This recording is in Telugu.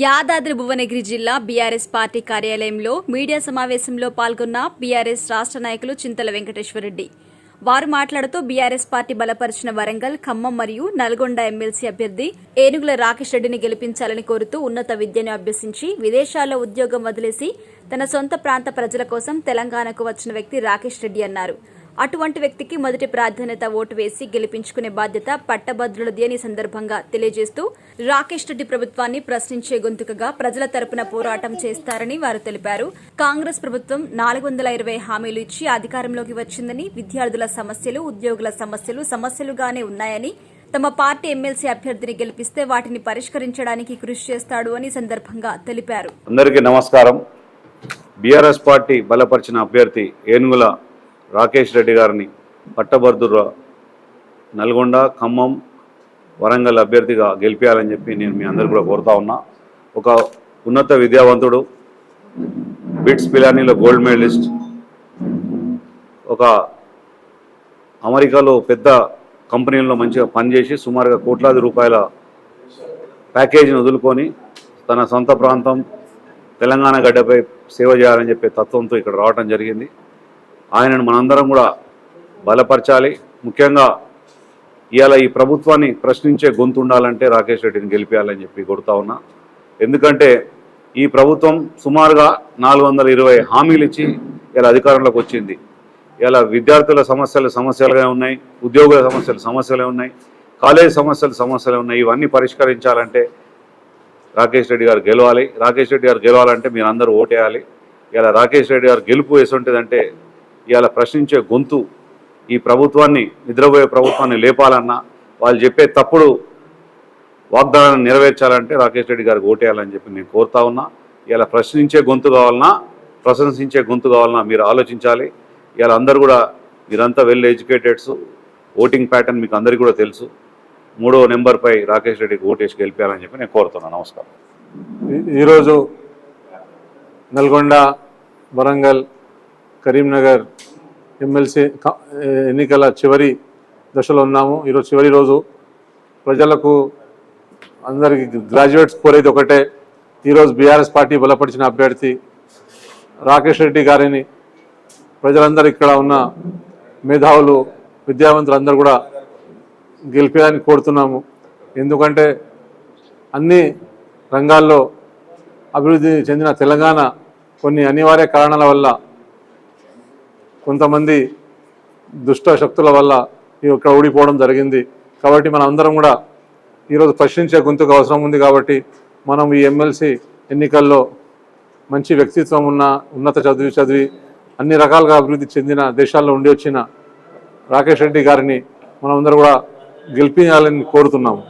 యాదాద్రి భువనగిరి జిల్లా బీఆర్ఎస్ పార్టీ కార్యాలయంలో మీడియా సమావేశంలో పాల్గొన్న బీఆర్ఎస్ రాష్ట్ర నాయకులు చింతల వెంకటేశ్వరరెడ్డి. వారు మాట్లాడుతూ బీఆర్ఎస్ పార్టీ బలపరిచిన వరంగల్ ఖమ్మం మరియు నల్గొండ ఎమ్మెల్సీ అభ్యర్థి ఏనుగుల రాకేష్ రెడ్డిని గెలిపించాలని కోరుతూ ఉన్నత విద్యను అభ్యసించి విదేశాల్లో ఉద్యోగం వదిలేసి తన సొంత ప్రాంత ప్రజల కోసం తెలంగాణకు వచ్చిన వ్యక్తి రాకేష్ రెడ్డి అన్నారు. అటువంటి వ్యక్తికి మొదటి ప్రాధాన్యత ఓటు వేసి గెలిపించుకునే బాధ్యత పట్టభద్రులది అని సందర్భంగా తెలియజేస్తూ రాకేష్ రెడ్డి ప్రభుత్వాన్ని ప్రశ్నించే గొంతుకగా ప్రజల తరపున పోరాటం చేస్తారని వారు తెలిపారు. కాంగ్రెస్ ప్రభుత్వం నాలుగు వందల ఇరవై హామీలు ఇచ్చి అధికారంలోకి వచ్చిందని విద్యార్థుల సమస్యలు ఉద్యోగుల సమస్యలు సమస్యలుగానే ఉన్నాయని తమ పార్టీ ఎమ్మెల్సీ అభ్యర్థిని గెలిపిస్తే వాటిని పరిష్కరించడానికి కృషి చేస్తాడు అని సందర్భంగా తెలిపారు. అందరికీ నమస్కారం. బీఆర్ఎస్ పార్టీ బలపరిచిన అభ్యర్థి ఏనుగుల రాకేష్ రెడ్డి గారిని పట్టభద్రుర నల్గొండ ఖమ్మం వరంగల్ అభ్యర్థిగా గెలిపించాలని చెప్పి నేను మీ అందరు కూడా కోరుతా ఉన్నా. ఒక ఉన్నత విద్యావంతుడు బిట్స్ పిలానీలో గోల్డ్ మెడలిస్ట్ ఒక అమెరికాలో పెద్ద కంపెనీల్లో మంచిగా పనిచేసి సుమారుగా కోట్లాది రూపాయల ప్యాకేజీని వదులుకొని తన సొంత ప్రాంతం తెలంగాణ గడ్డపై సేవ చేయాలని చెప్పే తత్వంతో ఇక్కడ రావటం జరిగింది. ఆయనను మనందరం కూడా బలపరచాలి. ముఖ్యంగా ఇవాళ ఈ ప్రభుత్వాన్ని ప్రశ్నించే గొంతు ఉండాలంటే రాకేష్ రెడ్డిని గెలిపించాలని చెప్పి కొడుతా ఉన్నా. ఎందుకంటే ఈ ప్రభుత్వం సుమారుగా నాలుగు వందల ఇరవై హామీలు ఇచ్చి ఇలా అధికారంలోకి వచ్చింది. ఇలా విద్యార్థుల సమస్యలు సమస్యలుగా ఉన్నాయి ఉద్యోగుల సమస్యలు సమస్యలే ఉన్నాయి కాలేజ్ సమస్యలు సమస్యలే ఉన్నాయి. ఇవన్నీ పరిష్కరించాలంటే రాకేష్ రెడ్డి గారు గెలవాలి. రాకేష్ రెడ్డి గారు గెలవాలంటే మీరు అందరూ ఓటేయాలి. ఇలా రాకేష్ రెడ్డి గారు గెలుపు వేసుంటుందంటే ఇవాళ ప్రశ్నించే గొంతు ఈ ప్రభుత్వాన్ని నిద్రపోయే ప్రభుత్వాన్ని లేపాలన్నా వాళ్ళు చెప్పే తప్పుడు వాగ్దానాన్ని నెరవేర్చాలంటే రాకేష్ రెడ్డి గారికి ఓటేయాలని చెప్పి నేను కోరుతా ఉన్నా. ఇలా ప్రశ్నించే గొంతు కావాలన్నా ప్రశంసించే గొంతు కావాలన్నా మీరు ఆలోచించాలి. ఇలా అందరు కూడా మీరంతా వెల్ ఎడ్యుకేటెడ్స్ ఓటింగ్ ప్యాటర్న్ మీకు అందరికీ కూడా తెలుసు. మూడో నెంబర్పై రాకేష్ రెడ్డికి ఓటేసి గెలిపాలని చెప్పి నేను కోరుతున్నాను నమస్కారం. ఈరోజు నల్గొండ వరంగల్ కరీంనగర్ ఎమ్మెల్సీ ఎన్నికల చివరి దశలో ఉన్నాము. ఈరోజు చివరి రోజు. ప్రజలకు అందరికి గ్రాడ్యుయేట్స్ కోరేది ఒకటే. ఈరోజు బీఆర్ఎస్ పార్టీ బలపరిచిన అభ్యర్థి రాకేష్ రెడ్డి గారిని ప్రజలందరూ ఇక్కడ ఉన్న మేధావులు విద్యావంతులందరూ కూడా గెలిపేదాన్ని కోరుతున్నాము. ఎందుకంటే అన్ని రంగాల్లో అభివృద్ధి చెందిన తెలంగాణ కొన్ని అనివార్య కారణాల వల్ల కొంతమంది దుష్ట శక్తుల వల్ల ఇక్కడ ఓడిపోవడం జరిగింది. కాబట్టి మనం అందరం కూడా ఈరోజు ప్రశ్నించే గొంతుకు అవసరం ఉంది కాబట్టి మనం ఈ ఎమ్మెల్సీ ఎన్నికల్లో మంచి వ్యక్తిత్వం ఉన్న ఉన్నత చదివి చదివి అన్ని రకాలుగా అభివృద్ధి చెందిన దేశాల్లో ఉండి వచ్చిన రాకేష్ రెడ్డి గారిని మనం అందరూ కూడా గెలిపించాలని కోరుతున్నాము.